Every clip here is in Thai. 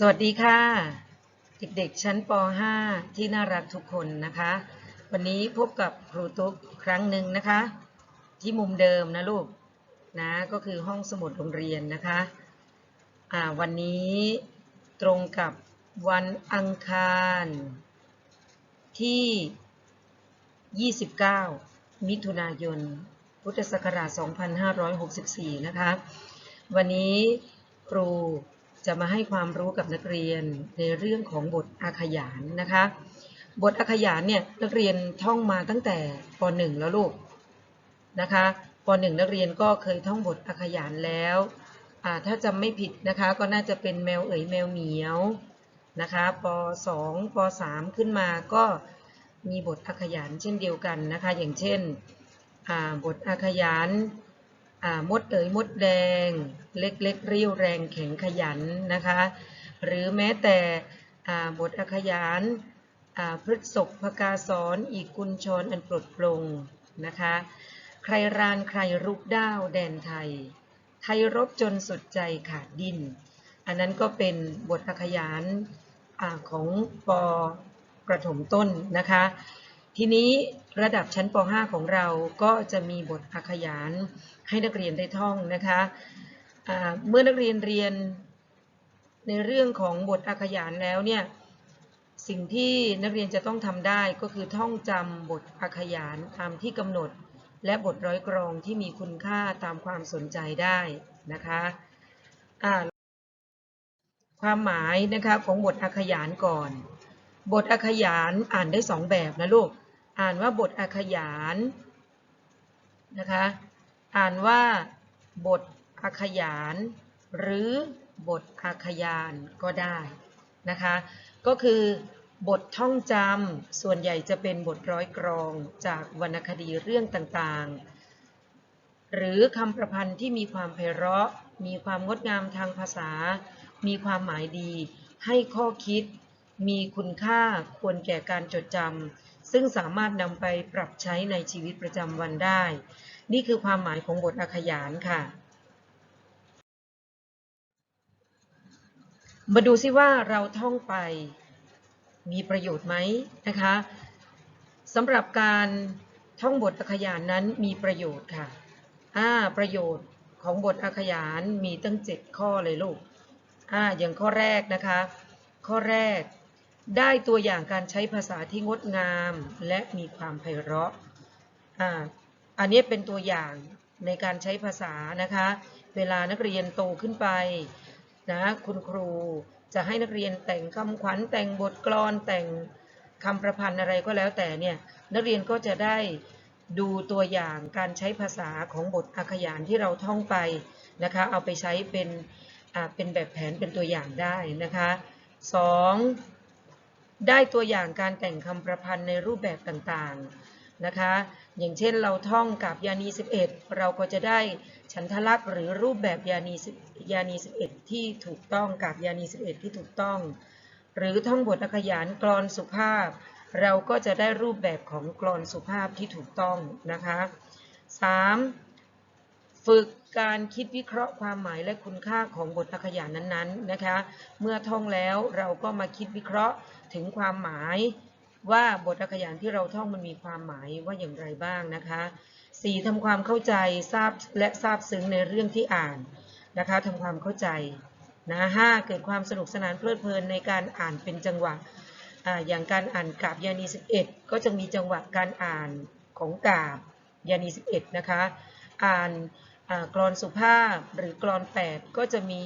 สวัสดีค่ะ เด็กๆ ชั้นป .5 ที่น่ารักทุกคนนะคะ วันนี้พบกับครูตุ๊กครั้งหนึ่งนะคะ ที่มุมเดิมนะลูกนะก็คือห้องสมุดโรงเรียนนะคะอ่าวันนี้ตรงกับวันอังคารที่ 29 มิถุนายน พุทธศักราช 2564 นะคะ วันนี้ครู จะมาให้ความรู้กับนักเรียนในเรื่องของบทอาขยานนะคะ บทอาขยานเนี่ยนักเรียนท่องมาตั้งแต่ป .1 แล้วลูกนะคะป .1 นักเรียนก็เคยท่องบทอาขยานแล้วถ้าจำไม่ผิดนะคะก็น่าจะเป็นแมวเอ๋ยแมวเหมียวนะคะป .2 ป .3 ขึ้นมาก็มีบทอาขยานเช่นเดียวกันนะคะ อย่างเช่นบทอาขยาน มดเอ๋ยมดแดง เล็กเล็กเรียวแรงแข็งขยันนะคะ หรือแม้แต่บทอขยานพฤษภพกาสอนอีกกุญชรอันปลดปลงนะคะ ใครรานใครรุกด้าวแดนไทย ไทยรบจนสุดใจขาดดิน อันนั้นก็เป็นบทอขยานอของปประถมต้นนะคะ ทีนี้ระดับชั้นป .5 ของเราก็จะมีบทอักขยานให้นักเรียนได้ท่องนะคะอ่าเมื่อนักเรียนเรียนในเรื่องของบทอักขยานแล้วเนี่ยสิ่งที่นักเรียนจะต้องทำได้ก็คือท่องจำบทอักขยานตามที่กำหนด และบทร้อยกรองที่มีคุณค่าตามความสนใจได้นะคะอ่าความหมายนะคะของบทอักขยานก่อน บทอักขยานอ่านได้สองแบบนะลูก อ่านว่าบทอักขยานนะคะ อ่านว่าบทอักขยาน หรือบทอักขยานก็ได้นะคะ ก็คือบทท่องจำส่วนใหญ่จะเป็นบทร้อยกรองจากวรรณคดีเรื่องต่างๆ หรือคำประพันธ์ที่มีความไพเราะ มีความงดงามทางภาษา มีความหมายดี ให้ข้อคิด มีคุณค่าควรแก่การจดจำ ซึ่งสามารถนำไปปรับใช้ในชีวิตประจำวันได้ นี่คือความหมายของบทอักขยานค่ะ มาดูซิว่าเราท่องไปมีประโยชน์ไหมนะคะสำหรับการท่องบทอักขยานนั้นมีประโยชน์ค่ะอ่าประโยชน์ของบทอักขยานมีตั้ง 7 ข้อเลยลูกอ่าอย่างข้อแรกนะคะ ข้อแรก ได้ตัวอย่างการใช้ภาษาที่งดงามและมีความไพเราะอ่าอันนี้เป็นตัวอย่างในการใช้ภาษานะคะ เวลานักเรียนโตขึ้นไปนะคุณครูจะให้นักเรียนแต่งคำขวัญแต่งบทกลอนแต่งคำประพันธ์อะไรก็แล้วแต่เนี่ยนักเรียนก็จะได้ดูตัวอย่างการใช้ภาษาของบทอักขยานที่เราท่องไปนะคะ เอาไปใช้เป็นเป็นแบบแผนเป็นตัวอย่างได้นะคะสอง ได้ตัวอย่างการแต่งคำประพันธ์ในรูปแบบต่างๆนะคะ อย่างเช่นเราท่องกับยานี 11 เราก็จะได้ฉันทลักษณ์หรือรูปแบบยานียานี 11 ที่ถูกต้องกับยานี 11 ที่ถูกต้อง หรือท่องบทขยานกรอนสุภาพ เราก็จะได้รูปแบบของกรอนสุภาพที่ถูกต้องนะคะ 3. ฝึกการคิดวิเคราะห์ความหมายและคุณค่าของบทอักขยานนั้นๆนะคะ เมื่อท่องแล้วเราก็มาคิดวิเคราะห์ถึงความหมายว่าบทอักขยานที่เราท่องมันมีความหมายว่าอย่างไรบ้างนะคะ 4. ทำความเข้าใจทราบและทราบซึ้งในเรื่องที่อ่านนะคะทำความเข้าใจนะห้าเกิดความสนุกสนานเพลิดเพลินในการอ่านเป็นจังหวะออย่างการอ่านกาบยานี 11 ก็จะมีจังหวะการอ่านของกาบยานี 11 นะคะ อ่าน กรอนสุภาพหรือกรอน8ก็จะมี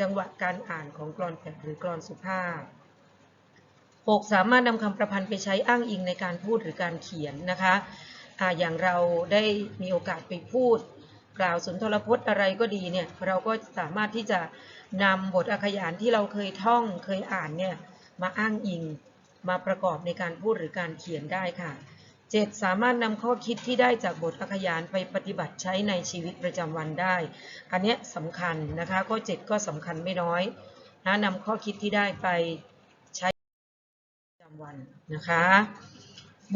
จังหวะการอ่านของกรอน8หรือกรอนสุภาพ 6. สามารถนำคำประพันธ์ไปใช้อ้างอิงในการพูดหรือการเขียนนะคะอ่าอย่างเราได้มีโอกาสไปพูด กล่าวสุนทรพจน์อะไรก็ดีเนี่ยเราก็สามารถที่จะนำบทอักขยานที่เราเคยท่องเคยอ่านเนี่ยมาอ้างอิงมาประกอบในการพูดหรือการเขียนได้ค่ะ 7. สามารถนำข้อคิดที่ได้จากบทอักขยานไปปฏิบัติใช้ในชีวิตประจำวันได้ อันนี้สำคัญนะคะข้อ 7 ก็สำคัญไม่น้อยนะนำข้อคิดที่ได้ไปใช้ประจำวันนะคะ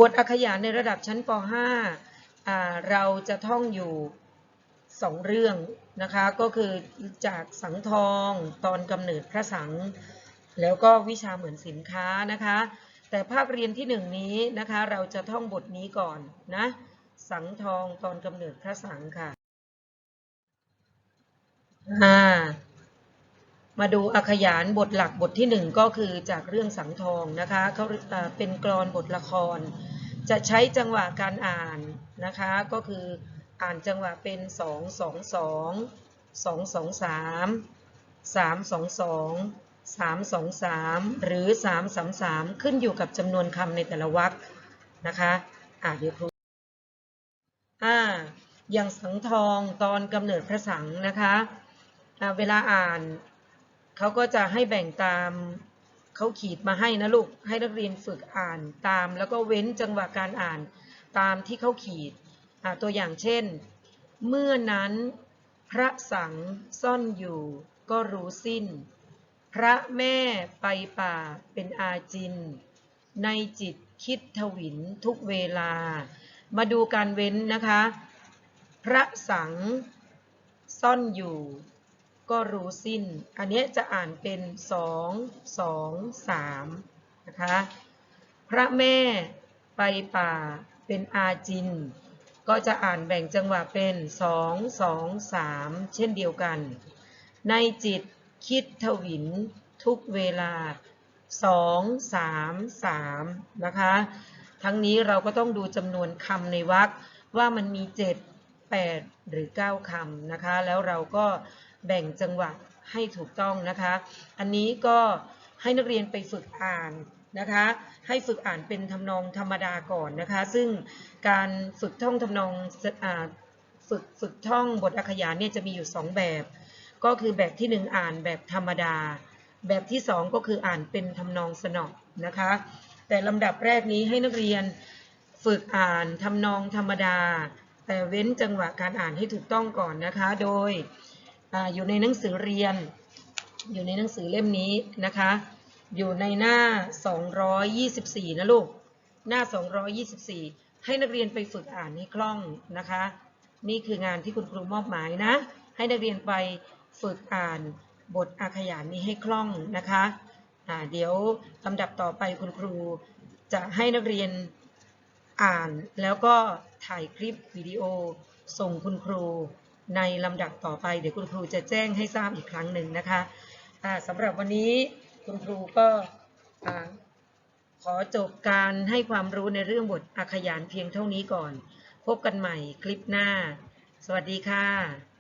บทอักขยานในระดับชั้นป .5 เราจะท่องอยู่สองเรื่องนะคะก็คือจากสังทองตอนกำเนิดพระสัง แล้วก็วิชาเหมือนสินค้านะคะ แต่ภาคเรียนที่หนึ่งนี้นะคะ เราจะท่องบทนี้ก่อนนะ สังทองตอนกำเนิดพระสังค่ะอ่ามาดูอักขยานบทหลักบทที่หนึ่งก็คือจากเรื่องสังทองนะคะเขาเอ่อเป็นกรอนบทละคร จะใช้จังหวะการอ่านนะคะ ก็คืออ่านจังหวะเป็น 2 2 2 2 2 3 3 2 2 3 2 3 หรือ 3 3 3 ขึ้นอยู่กับจำนวนคำในแต่ละวรรคนะคะอ่าเดี๋ยวครูอ่าอย่างสังทองตอนกำเนิดพระสังนะคะอ่าเวลาอ่านเขาก็จะให้แบ่งตามเขาขีดมาให้นะลูก ให้นักเรียนฝึกอ่านตาม แล้วก็เว้นจังหวะการอ่านตามที่เขาขีดอ่าตัวอย่างเช่น เมื่อนั้นพระสังซ่อนอยู่ก็รู้สิ้น พระแม่ไปป่าเป็นอาจิน ในจิตคิดทวินทุกเวลา มาดูการเว้นนะคะ พระสังซ่อนอยู่ก็รู้สิ้น อันนี้จะอ่านเป็นสองสองสามนะคะ พระแม่ไปป่าเป็นอาจิน ก็จะอ่านแบ่งจังหวะเป็นสองสองสามเช่นเดียวกัน ในจิต คิดทวินทุกเวลาสองสามสามนะคะ ทั้งนี้เราก็ต้องดูจำนวนคำในวรรคว่ามันมี 7 8 หรือ 9 คำนะคะ แล้วเราก็แบ่งจังหวะให้ถูกต้องนะคะ อันนี้ก็ให้นักเรียนไปฝึกอ่านนะคะ ให้ฝึกอ่านเป็นทำนองธรรมดาก่อนนะคะ ซึ่งการฝึกท่องทำนองฝึกฝึกท่องบทอักขยานเนี่ยจะมีอยู่ 2 แบบ ก็คือแบบที่ 1 อ่านแบบธรรมดา แบบที่ 2 ก็คืออ่านเป็นทำนองสนอนะคะ แต่ลำดับแรกนี้ให้นักเรียนฝึกอ่านทำนองธรรมดา แต่เว้นจังหวะการอ่านให้ถูกต้องก่อนนะคะ โดยออยู่ในหนังสือเรียน อยู่ในหนังสือเล่มนี้นะคะ อยู่ในหน้า 224 นะลูก หน้า 224 ให้นักเรียนไปฝึกอ่านให้คล่องนะคะ นี่คืองานที่คุณครูมอบหมายนะ ให้นักเรียนไป ฝึกอ่านบทอาขยานนี้ให้คล่องนะคะอ่าเดี๋ยวลำดับต่อไปคุณครูจะให้นักเรียนอ่านแล้วก็ถ่ายคลิปวิดีโอส่งคุณครูในลำดับต่อไป เดี๋ยวคุณครูจะแจ้งให้ทราบอีกครั้งหนึ่งนะคะอ่าสำหรับวันนี้คุณครูก็ขอจบการให้ความรู้ในเรื่องบทอาขยานเพียงเท่านี้ก่อน พบกันใหม่คลิปหน้า สวัสดีค่ะ